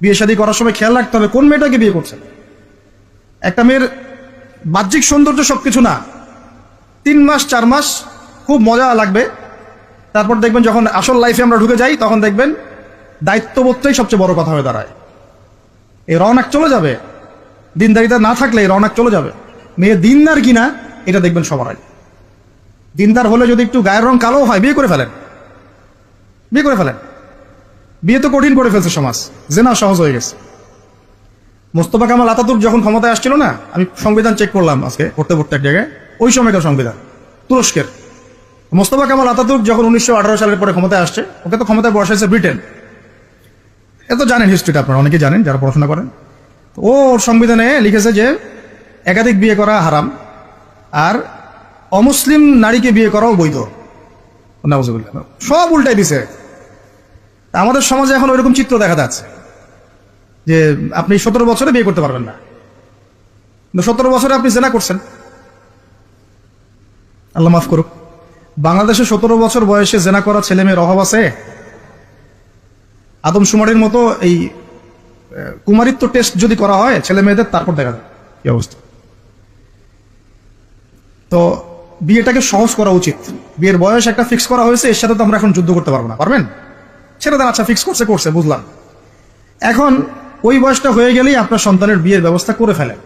বিয়ে শাদী করার সময় খেয়াল রাখতে হবে কোন মেয়েটাকে বিয়ে করছেন একটা মেয়ের বাহ্যিক সৌন্দর্য সবকিছু না। তিন মাস, চার মাস, খুব মজা লাগবে। তারপর দেখবেন যখন আসল লাইফে আমরা ঢুকে যাই, তখন দেখবেন দায়িত্ববোধটাই সবচেয়ে বড় কথা হয়ে দাঁড়ায়। এই রওনাক চলে যাবে। দিনদারিতা না থাকলে এই রওনাক চলে যাবে। মেয়ে দিনদার কিনা, এটা দেখবেন সবার আগে। দিনদার হলে যদি একটু গায়ের রং কালো হয়, বিয়ে করে ফেলেন। বিয়ে করে ফেলেন। বিয়ে তো কঠিন করে ফেলছে সমাজ। জেনা সহজ হয়ে গেছে। মোস্তফা কামাল আতাতুর্ক যখন ক্ষমতায় আসছিল না, আমি সংবিধান চেক করলাম আজকে, পড়তে পড়তে এক জায়গায়। ওই সময়কার সংবিধান, তুরস্কের। মোস্তফা কামাল আতাতুর্ক যখন উনিশশো আঠারো সালের পরে ক্ষমতায় আসছে, ওকে তো ক্ষমতায় বসাইছে ব্রিটেন। এ তো জানেন হিস্ট্রিটা আপনারা অনেকে জানেন, যারা পড়াশোনা করেন। ও সংবিধানে লিখেছে যে, একাধিক বিয়ে করা হারাম, আর অমুসলিম নারীকে বিয়ে করাও বৈধ। সব উল্টাই দিছে। আমাদের সমাজে এখন ওইরকম চিত্র দেখা যাচ্ছে যে আপনি সতেরো বছরে বিয়ে করতে পারবেন না। সতেরো বছরে আপনি জেনা করছেন। আল্লাহ মাফ করুক। বাংলাদেশে সতেরো বছর বয়সে জেনা করা ছেলে মেয়ের অভাব আছে? আদমশুমারির মতো এই কুমারিত্ব টেস্ট যদি করা হয় ছেলে মেয়েদের তারপর দেখা যায় কি অবস্থা। তো বিয়েটাকে সহজ করা উচিত। বিয়ের বয়স একটা ফিক্স করা হয়েছে, এর সাথে তো আমরা এখন যুদ্ধ করতে পারব না। পারবেন? ছেড়ে দেন আচ্ছা ফিক্স করছে করছে, বুঝলাম। এখন ওই বয়সটা হয়ে গেলেই আপনার সন্তানের বিয়ের ব্যবস্থা করে ফেলেন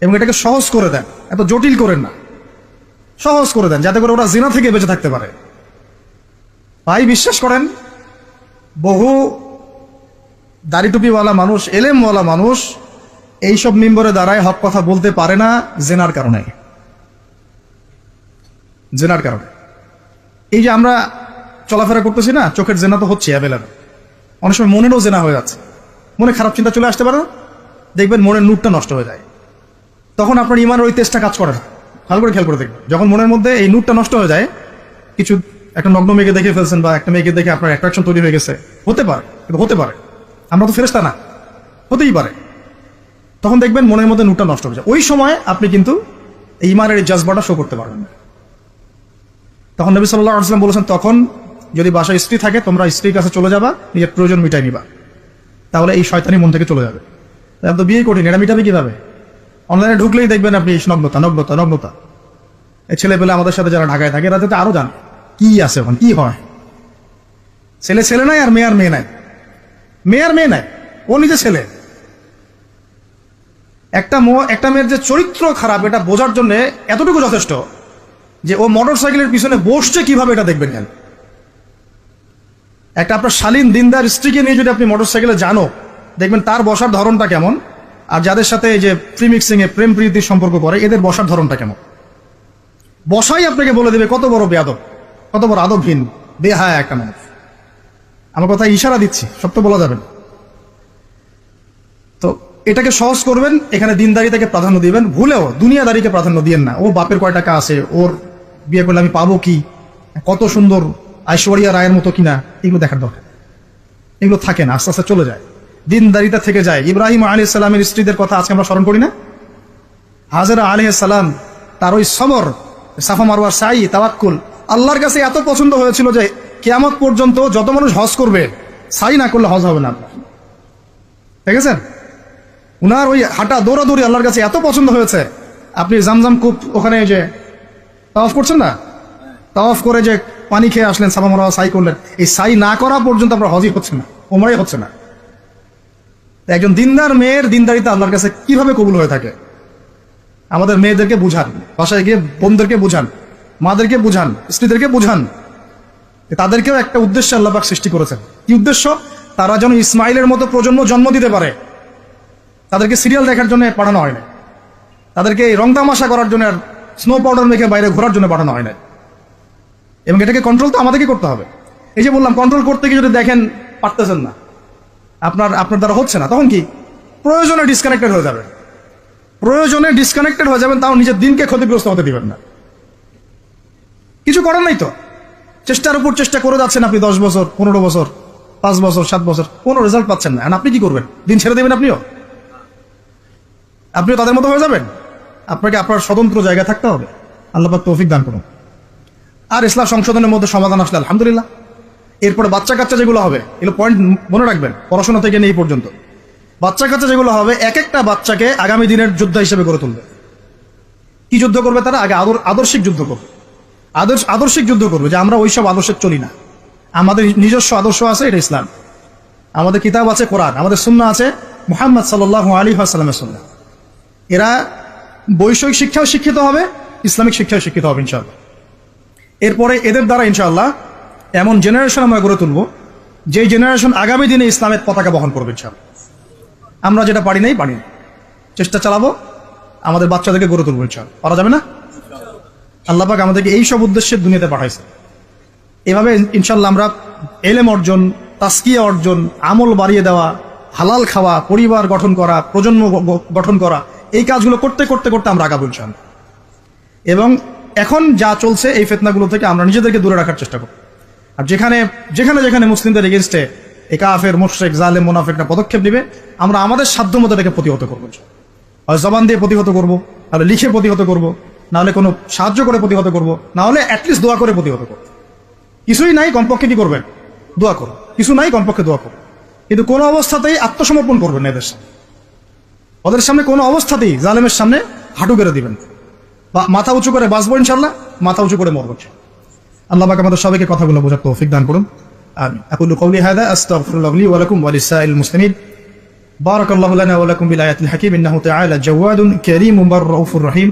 এবং এটাকে সহজ করে দেন। এত জটিল করেন না। সহজ করে দেন, যাতে করে ওরা জিনা থেকে বেঁচে থাকতে পারে। ভাই, বিশ্বাস করেন, বহু দাড়ি টুপিওয়ালা মানুষ, এলেমওয়ালা মানুষ এইসব মিম্বরে দাঁড়ায় হক কথা বলতে পারে না জেনার কারণে। জেনার কারণে। এই যে আমরা চলাফেরা করতেছি না, চোখের জেনা তো হচ্ছে অ্যাভেলেবল অনেক সময় মনেরও জেনা হয়ে যাচ্ছে। মনে খারাপ চিন্তা চলে আসতে পারে? দেখবেন মনের নুটটা নষ্ট হয়ে যায়। তখন আপনার ইমানের ওই তেজটা কাজ করে না। ভালো করে খেয়াল করে দেখবেন। যখন মনের মধ্যে এই নুটটা নষ্ট হয়ে যায়, কিছু একটা নগ্ন মেয়েকে দেখে ফেলছেন বা একটা মেয়েকে দেখে আপনার অ্যাট্রাকশন তৈরি হয়ে গেছে, হতে পারে কিন্তু হতে পারে। আমরা তো ফেরেস্তা না, হতেই পারে। তখন দেখবেন মনের মধ্যে নুটটা নষ্ট হয়ে যায়। ওই সময় আপনি কিন্তু এই ইমানের এই জাজবাটা শো করতে পারবেন। না তখন নবী সাল্লাহ আসলাম বলেছেন, তখন যদি বাসায় স্ত্রী থাকে, তোমরা স্ত্রীর কাছে চলে যাবা, নিজের প্রয়োজন মিটাই নিবা। তাহলে এই শয়তানি মন থেকে চলে যাবে। তাহলে তো বিয়ে কঠিন, এটা মিটাবে কীভাবে? অনলাইনে ঢুকলেই দেখবেন আপনি নগ্নতা নগ্নতা নগ্নতা। এই ছেলে পেলে আমাদের সাথে যারা ঢাকায় থাকে এরা যাতে আরও জান, কি আছে এখন কি হয়। ছেলে ছেলে নাই আর মেয়ে আর মেয়ে নাই। মেয়ে আর মেয়ে নাই, ও নিজে ছেলে। একটা একটা মেয়ের যে চরিত্র খারাপ, এটা বোঝার জন্য এতটুকু যথেষ্ট যে ও মোটর সাইকেলের পিছনে বসছে কীভাবে, এটা দেখবেন কেন? একটা আপনার শালীন দিনদার স্ত্রীকে নিয়ে যদি আপনি মোটর সাইকেলে জানো দেখবেন তার বসার ধরনটা কেমন, আর যাদের সাথে যে প্রিমিক্সিং এ প্রেম প্রীতির সম্পর্ক করে, এদের বসার ধরনটা কেমন? বসাই আপনাকে বলে দেবে, কত বড় বেয়াদব, কত বড় আদবহীন, বেহায়া একটা মানুষ। আমার কথা ইশারা দিচ্ছি, সব তো বলা যাবে। তো এটাকে সহজ করবেন, এখানে দিনদারিতাকে প্রাধান্য দিবেন, ভুলেও দুনিয়াদারিকে প্রাধান্য দিয়েন না। ও বাপের কয় টাকা আছে, ওর বিয়ে করলে আমি পাবো কি? কত সুন্দর ঐশ্বরিয়া রায়ের মতো কিনা, এগুলো দেখার দরকার। এগুলো থাকে না, আস্তে আস্তে চলে যায়। দিনদারিতা থেকে যায়। ইব্রাহিম আলী সালামের স্ত্রীদের কথা আজকে আমরা স্মরণ করি না? হাজারা আলী সালাম, তার ওই সমর সাফা মারওয়ার সাই, তাওয়াক্কুল, আল্লাহর কাছে এত পছন্দ হয়েছিল যে কেয়ামত পর্যন্ত যত মানুষ হজ করবে, সাই না করলে হজ হবে না। ঠিক আছে উনার ওই হাঁটা, দৌড়াদৌড়ি আল্লাহর কাছে এত পছন্দ হয়েছে। আপনি জামজাম কূপ ওখানে যে তাওয়াফ করছেন না? তাওয়াফ করে যে পানি খেয়ে আসলেন সাফা মারওয়া সাই করলেন। এই সাই না করা পর্যন্ত আমরা হজই হচ্ছে না ওমরাই হচ্ছে না। একজন দিনদার মেয়ের দিনদারিতা আল্লাহর কাছে কীভাবে কবুল হয়ে থাকে? আমাদের মেয়েদেরকে বুঝান, বাসায় গিয়ে বোনদেরকে বুঝান, মাদেরকে বুঝান, স্ত্রীদেরকে বুঝান। তাদেরকেও একটা উদ্দেশ্যে আল্লাহবাক সৃষ্টি করেছেন। কি উদ্দেশ্য? তারা যেন ইসমাইলের মতো প্রজন্ম জন্ম দিতে পারে। তাদেরকে সিরিয়াল দেখার জন্য পাঠানো হয় না তাদেরকে রং তামাশা করার জন্য আর স্নো পাউডার মেখে বাইরে ঘোরার জন্য পাঠানো হয় না এবং এটাকে কন্ট্রোল তো আমাদেরকে করতে হবে। এই যে বললাম কন্ট্রোল করতে গিয়ে যদি দেখেন পারতেছেন না, আপনার আপনার দ্বারা হচ্ছে না, তখন কি? প্রয়োজনে ডিসকানেক্টেড হয়ে যাবে প্রয়োজনে ডিসকানেক্টেড হয়ে যাবেন, তাও নিজের দিনকে ক্ষতিগ্রস্ত হতে দিবেন না। কিছু করার নাই তো। চেষ্টার উপর চেষ্টা করে যাচ্ছেন আপনি দশ বছর, পনেরো বছর, পাঁচ বছর, সাত বছর, কোনো রেজাল্ট পাচ্ছেন না। আপনি কি করবেন? দিন ছেড়ে দেবেন আপনিও? আপনিও তাদের মতো হয়ে যাবেন? আপনাকে আপনার স্বতন্ত্র জায়গা থাকতে হবে। আল্লাহ তৌফিক দান করুন। আর ইসলাম সংশোধনের মধ্যে সমাধান আসলে আলহামদুলিল্লাহ। এরপরে বাচ্চা কাচ্চা যেগুলো হবে, এগুলো পয়েন্ট মনে রাখবেন, পড়াশোনা থেকে নেই পর্যন্ত। বাচ্চা কাচ্চা যেগুলো হবে এক একটা বাচ্চাকে আগামী দিনের যোদ্ধা হিসেবে গড়ে তুলবে। কি যুদ্ধ করবে তারা? আগে আদর্শিক যুদ্ধ করবে। আদর্শ আদর্শিক যুদ্ধ করবে, যে আমরা ওইসব আদর্শে চলি না। আমাদের নিজস্ব আদর্শ আছে, এটা ইসলাম। আমাদের কিতাব আছে কোরআন, আমাদের সুন্না আছে মুহাম্মদ সাল্লাহ আলী আসালামের সুন্না এরা বৈষয়িক শিক্ষাও শিক্ষিত হবে, ইসলামিক শিক্ষাও শিক্ষিত হবে, ইনশাআল্লাহ। এরপরে এদের দ্বারা ইনশাআল্লাহ এমন জেনারেশন আমরা গড়ে তুলব, যে জেনারেশন আগামী দিনে ইসলামের পতাকা বহন করবে ইনশাআল্লাহ। আমরা যেটা পারি নাই, পারি চেষ্টা চালাবো, আমাদের বাচ্চাদেরকে গড়ে তুলবো ইনশাআল্লাহ। পারা যাবে না? আল্লাহ পাক আমাদেরকে এই সব উদ্দেশ্যে দুনিয়াতে পাঠাইছে। এভাবে ইনশাল্লাহ আমরা এলেম অর্জন তাস্কিয়া অর্জন, আমল বাড়িয়ে দেওয়া, হালাল খাওয়া, পরিবার গঠন করা, প্রজন্ম গঠন করা, এই কাজগুলো করতে করতে করতে আমরা আগাবো ইনশাল্লাহ এবং এখন যা চলছে এই ফেতনাগুলো থেকে আমরা নিজেদেরকে দূরে রাখার চেষ্টা করব। আর যেখানে যেখানে যেখানে মুসলিমদের এগেনস্টে একাফের মোশেক জালেম, মোনাফেকরা পদক্ষেপ নেবে, আমরা আমাদের সাধ্য মতো এটাকে প্রতিহত করব হয় জবান দিয়ে প্রতিহত করব নাহলে লিখে প্রতিহত করব, নাহলে কোনো সাহায্য করে প্রতিহত করব না হলে অ্যাটলিস্ট দোয়া করে প্রতিহত করব। কিছুই নাই, কমপক্ষে কি করবেন? দোয়া করো কিছু নাই, কমপক্ষে দোয়া করো কিন্তু কোনো অবস্থাতেই আত্মসমর্পণ করবেন এদের সামনে। ওদের সামনে কোনো অবস্থাতেই জালেমের সামনে হাঁটু গেড়ে দিবেন মাথা উঁচু করে বাঁচবো ইনশাল্লাহ মাথা উঁচু করে মরবো ইনশাল্লাহ। আল্লাহ পাক আমাদের সবাইকে কথাগুলো বোঝার তৌফিক দান করুন আমিন আকুলু কওলি হাদা আস্তাগফিরুল্লাহ লি ওয়া লাকুম ওয়া লিসাইল মুসলিমিন بارك الله لنا ولكم بالآيات الحكيم إنه تعالى جواد كريم بر رؤوف رحيم